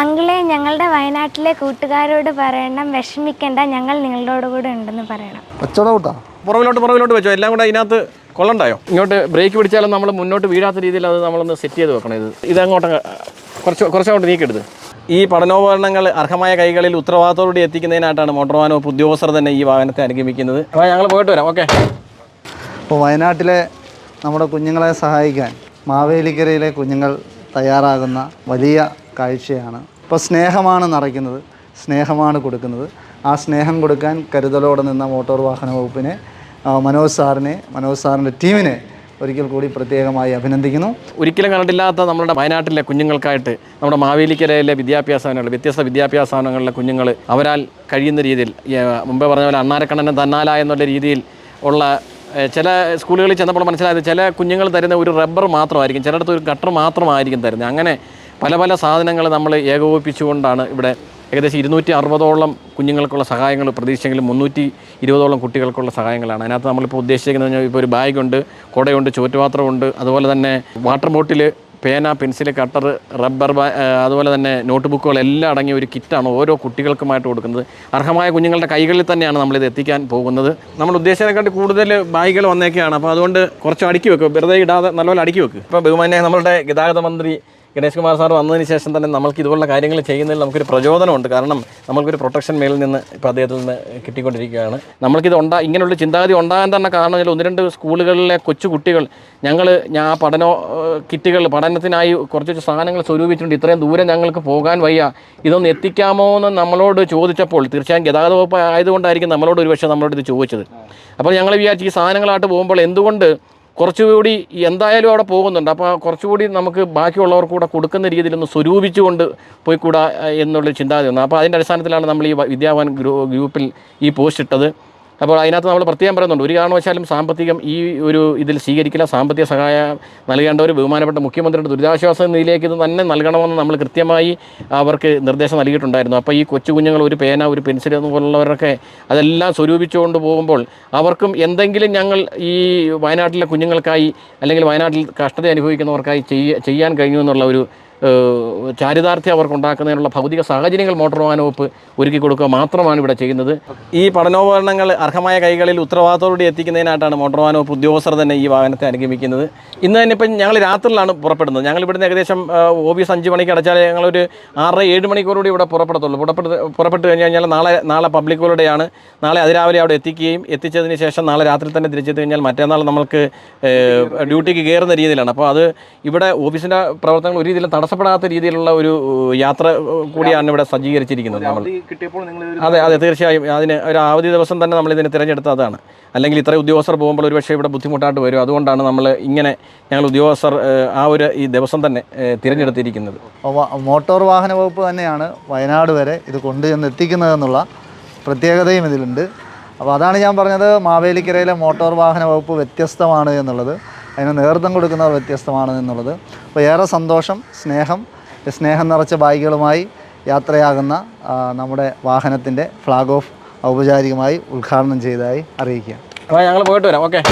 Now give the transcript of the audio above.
അങ്കിളെ ഞങ്ങളുടെ വയനാട്ടിലെ കൂട്ടുകാരോട് പറയണം. വിഷമിക്കണ്ട ഞങ്ങൾ നിങ്ങളോട് കൂടെ ഉണ്ടെന്ന് പറയണം. പുറകിലോട്ട് പുറകിലോട്ട് വെച്ചോ. എല്ലാം കൂടെ അതിനകത്ത് കൊള്ളണ്ടായോ? ഇങ്ങോട്ട് ബ്രേക്ക് പിടിച്ചാലും നമ്മൾ മുന്നോട്ട് വീഴാത്ത രീതിയിൽ അത് നമ്മളൊന്ന് സെറ്റ് ചെയ്ത് വെക്കണം. ഇത് ഇതങ്ങോട്ട് കുറച്ച് കുറച്ചങ്ങോട്ട് നീക്കെടുത്ത് ഈ പഠനോപകരണങ്ങൾ അർഹമായ കൈകളിൽ ഉത്തരവാദിത്തോടുകൂടി എത്തിക്കുന്നതിനായിട്ടാണ് മോട്ടോർ വാഹന വകുപ്പ് ഉദ്യോഗസ്ഥർ തന്നെ ഈ വാഹനത്തെ അനുഗമിക്കുന്നത്. അപ്പോൾ ഞങ്ങൾ പോയിട്ട് വരാം. ഓക്കെ അപ്പോൾ വയനാട്ടിലെ നമ്മുടെ കുഞ്ഞുങ്ങളെ സഹായിക്കാൻ മാവേലിക്കരയിലെ കുഞ്ഞുങ്ങൾ തയ്യാറാകുന്ന വലിയ കാഴ്ചയാണ്. ഇപ്പോൾ സ്നേഹമാണ് നിറയ്ക്കുന്നത്. സ്നേഹമാണ് കൊടുക്കുന്നത്. ആ സ്നേഹം കൊടുക്കാൻ കരുതലോടെ നിന്ന മോട്ടോർ വാഹന വകുപ്പിനെ മനോജ് സാറിനെ മനോജ് സാറിന്റെ ടീമിനെ ഒരിക്കൽ കൂടി പ്രത്യേകമായി അഭിനന്ദിക്കുന്നു. ഒരിക്കലും കണ്ടിട്ടില്ലാത്ത നമ്മുടെ വയനാട്ടിലെ കുഞ്ഞുങ്ങൾക്കായിട്ട് നമ്മുടെ മാവേലിക്കരയിലെ വിദ്യാഭ്യാസ സ്ഥാപനങ്ങൾ വ്യത്യസ്ത വിദ്യാഭ്യാസ സ്ഥാപനങ്ങളിലെ കുഞ്ഞുങ്ങൾ അവരാൽ കഴിയുന്ന രീതിയിൽ മുമ്പ് പറഞ്ഞ പോലെ അണ്ണാരക്കണ്ണനെ തന്നാല എന്നുള്ള രീതിയിൽ ഉള്ള ചില സ്കൂളുകളിൽ ചെന്നപ്പോൾ മനസ്സിലായത് ചില കുഞ്ഞുങ്ങൾ തരുന്ന ഒരു റബ്ബർ മാത്രമായിരിക്കും ചിലയിടത്ത് ഒരു ഗട്ടർ മാത്രമായിരിക്കും തരുന്നത്. അങ്ങനെ പല പല സാധനങ്ങൾ നമ്മൾ ഏകോപിപ്പിച്ചുകൊണ്ടാണ് ഇവിടെ ഏകദേശം ഇരുന്നൂറ്റി അറുപതോളം കുഞ്ഞുങ്ങൾക്കുള്ള സഹായങ്ങൾ പ്രതീക്ഷിച്ചെങ്കിലും മുന്നൂറ്റി ഇരുപതോളം കുട്ടികൾക്കുള്ള സഹായങ്ങളാണ്. അതിനകത്ത് നമ്മളിപ്പോൾ ഉദ്ദേശിക്കുന്നത് ഇപ്പോൾ ഒരു ബാഗുണ്ട് കുടയുണ്ട് ചുവറ്റുപാത്രമുണ്ട് അതുപോലെ തന്നെ വാട്ടർ ബോട്ടിൽ പേന പെൻസിൽ കട്ടർ റബ്ബർ അതുപോലെ തന്നെ നോട്ട് ബുക്കുകൾ എല്ലാം അടങ്ങിയ ഒരു കിറ്റാണ് ഓരോ കുട്ടികൾക്കുമായിട്ട് കൊടുക്കുന്നത്. അർഹമായ കുഞ്ഞുങ്ങളുടെ കൈകളിൽ തന്നെയാണ് നമ്മളിത് എത്തിക്കാൻ പോകുന്നത്. നമ്മൾ ഉദ്ദേശിച്ചതിനെക്കാട്ടി കൂടുതൽ ബാഗുകൾ വന്നേക്കെയാണ് അപ്പോൾ അതുകൊണ്ട് കുറച്ച് അടുക്കി വെക്കും. വെറുതെ ഇടാതെ നല്ലപോലെ അടുക്കി വെക്കും. ഇപ്പോൾ ബഹുമാന്യ നമ്മളുടെ ഗതാഗത മന്ത്രി ഗണേഷ് കുമാർ സാർ വന്നതിന് ശേഷം തന്നെ നമുക്ക് ഇതുപോലുള്ള കാര്യങ്ങൾ ചെയ്യുന്നതിൽ നമുക്കൊരു പ്രചോദനമുണ്ട്. കാരണം നമുക്കൊരു പ്രൊട്ടക്ഷൻ മേളിൽ നിന്ന് ഇപ്പോൾ അദ്ദേഹത്തിൽ നിന്ന് കിട്ടിക്കൊണ്ടിരിക്കുകയാണ്. നമ്മൾക്കിത് ഉണ്ടാ ഇങ്ങനെയുള്ള ചിന്താഗതി ഉണ്ടാകാൻ തന്നെ കാരണം ഒന്ന് രണ്ട് സ്കൂളുകളിലെ കൊച്ചു കുട്ടികൾ ഞങ്ങൾ ഞാൻ പഠന കിറ്റുകൾ പഠനത്തിനായി കുറച്ച് സാധനങ്ങൾ സ്വരൂപിച്ചിട്ടുണ്ട്. ഇത്രയും ദൂരം ഞങ്ങൾക്ക് പോകാൻ വയ്യ. ഇതൊന്ന് എത്തിക്കാമോ എന്ന് നമ്മളോട് ചോദിച്ചപ്പോൾ തീർച്ചയായും ഗതാഗത വകുപ്പ് ആയതുകൊണ്ടായിരിക്കും നമ്മളോട് ഒരുപക്ഷെ നമ്മളോട് ഇത് ചോദിച്ചത്. അപ്പോൾ ഞങ്ങൾ വിചാരിച്ചു ഈ സാധനങ്ങളായിട്ട് പോകുമ്പോൾ എന്തുകൊണ്ട് കുറച്ചുകൂടി എന്തായാലും അവിടെ പോകുന്നുണ്ട്. അപ്പോൾ കുറച്ചുകൂടി നമുക്ക് ബാക്കിയുള്ളവർക്ക് കൂടെ കൊടുക്കുന്ന രീതിയിലൊന്ന് സ്വരൂപിച്ചുകൊണ്ട് പോയിക്കൂടാ എന്നുള്ളൊരു ചിന്താഗതി വന്നു. അപ്പോൾ അതിന്റെ അടിസ്ഥാനത്തിലാണ് നമ്മൾ ഈ വിദ്യാഭവൻ ഗ്രൂ ഗ്രൂപ്പിൽ ഈ പോസ്റ്റ് ഇട്ടത് അപ്പോൾ അതിനകത്ത് നമ്മൾ പ്രത്യേകം പറയുന്നുണ്ട്. ഒരു കാരണവശാലും സാമ്പത്തികം ഈ ഒരു ഇതിൽ സ്വീകരിക്കില്ല. സാമ്പത്തിക സഹായം നൽകേണ്ട ഒരു ബഹുമാനപ്പെട്ട മുഖ്യമന്ത്രിയുടെ ദുരിതാശ്വാസ നിധിയിലേക്ക് ഇത് തന്നെ നൽകണമെന്ന് നമ്മൾ കൃത്യമായി അവർക്ക് നിർദ്ദേശം നൽകിയിട്ടുണ്ടായിരുന്നു. അപ്പോൾ ഈ കൊച്ചു കുഞ്ഞുങ്ങൾ ഒരു പേന ഒരു പെൻസിൽ പോലുള്ളവരൊക്കെ അതെല്ലാം സ്വരൂപിച്ചുകൊണ്ട് പോകുമ്പോൾ അവർക്കും എന്തെങ്കിലും ഞങ്ങൾ ഈ വയനാട്ടിലെ കുഞ്ഞുങ്ങൾക്കായി അല്ലെങ്കിൽ വയനാട്ടിൽ കഷ്ടത അനുഭവിക്കുന്നവർക്കായി ചെയ്യാൻ കഴിഞ്ഞു എന്നുള്ള ഒരു ചാരിതാർത്ഥ്യം അവർക്ക് ഉണ്ടാക്കുന്നതിനുള്ള ഭൗതിക സാഹചര്യങ്ങൾ മോട്ടോർ വാഹന വകുപ്പ് ഒരുക്കി കൊടുക്കുക മാത്രമാണ് ഇവിടെ ചെയ്യുന്നത്. ഈ പഠനോപകരണങ്ങൾ അർഹമായ കൈകളിൽ ഉത്തരവാദിത്തോടുകൂടി എത്തിക്കുന്നതിനായിട്ടാണ് മോട്ടോർ വാഹന വകുപ്പ് ഉദ്യോഗസ്ഥർ തന്നെ ഈ വാഹനത്തെ അനുഗമിക്കുന്നത്. ഇന്ന് തന്നെ ഇപ്പം ഞങ്ങൾ രാത്രിയിലാണ് പുറപ്പെടുന്നത്. ഞങ്ങൾ ഇവിടുന്ന് ഏകദേശം ഓഫീസ് അഞ്ച് മണിക്ക് അടച്ചാൽ ഞങ്ങളൊരു ആറര ഏഴ് മണിക്കൂറുകൂടി ഇവിടെ പുറപ്പെടത്തുള്ളൂ. പുറപ്പെട്ട് പുറപ്പെട്ട് കഴിഞ്ഞ് കഴിഞ്ഞാൽ നാളെ നാളെ പബ്ലിക് ഹോളിഡേയാണ് നാളെ അതിരാവിലെ അവിടെ എത്തിക്കുകയും എത്തിച്ചതിന് ശേഷം നാളെ രാത്രി തന്നെ തിരിച്ചെത്തി കഴിഞ്ഞാൽ മറ്റന്നാൾ നമ്മൾക്ക് ഡ്യൂട്ടിക്ക് കയറുന്ന രീതിയിലാണ്. അപ്പോൾ അത് ഇവിടെ ഓഫീസിന്റെ പ്രവർത്തനങ്ങൾ ഒരു രീതിയിലും തടസ്സപ്പെടാത്ത രീതിയിലുള്ള ഒരു യാത്ര കൂടിയാണ് ഇവിടെ സജ്ജീകരിച്ചിരിക്കുന്നത് നമ്മൾ. അതെ അതെ തീർച്ചയായും. അതിന് ഒരു അവധി ദിവസം തന്നെ നമ്മൾ ഇതിനെ തിരഞ്ഞെടുത്ത അതാണ്. അല്ലെങ്കിൽ ഇത്ര ഉദ്യോഗസ്ഥർ പോകുമ്പോൾ ഒരുപക്ഷെ ഇവിടെ ബുദ്ധിമുട്ടായിട്ട് വരും. അതുകൊണ്ടാണ് നമ്മൾ ഇങ്ങനെ ഞങ്ങൾ ഉദ്യോഗസ്ഥർ ആ ഒരു ഈ ദിവസം തന്നെ തിരഞ്ഞെടുത്തിരിക്കുന്നത്. മോട്ടോർ വാഹന വകുപ്പ് തന്നെയാണ് വയനാട് വരെ ഇത് കൊണ്ടുചെന്ന് എത്തിക്കുന്നതെന്നുള്ള പ്രത്യേകതയും ഇതിലുണ്ട്. അപ്പോൾ അതാണ് ഞാൻ പറഞ്ഞത് മാവേലിക്കരയിലെ മോട്ടോർ വാഹന വകുപ്പ് വ്യത്യസ്തമാണ് എന്നുള്ളത്. അതിന് നേതൃത്വം കൊടുക്കുന്നവർ വ്യത്യസ്തമാണ് എന്നുള്ളത്. അപ്പോൾ ഏറെ സന്തോഷം സ്നേഹം സ്നേഹം നിറച്ച ബാഗുകളുമായി യാത്രയാകുന്ന നമ്മുടെ വാഹനത്തിന്റെ ഫ്ലാഗ് ഓഫ് ഔപചാരികമായി ഉദ്ഘാടനം ചെയ്തതായി അറിയിക്കുക. അപ്പോൾ ഞങ്ങൾ പോയിട്ട് വരാം. ഓക്കെ.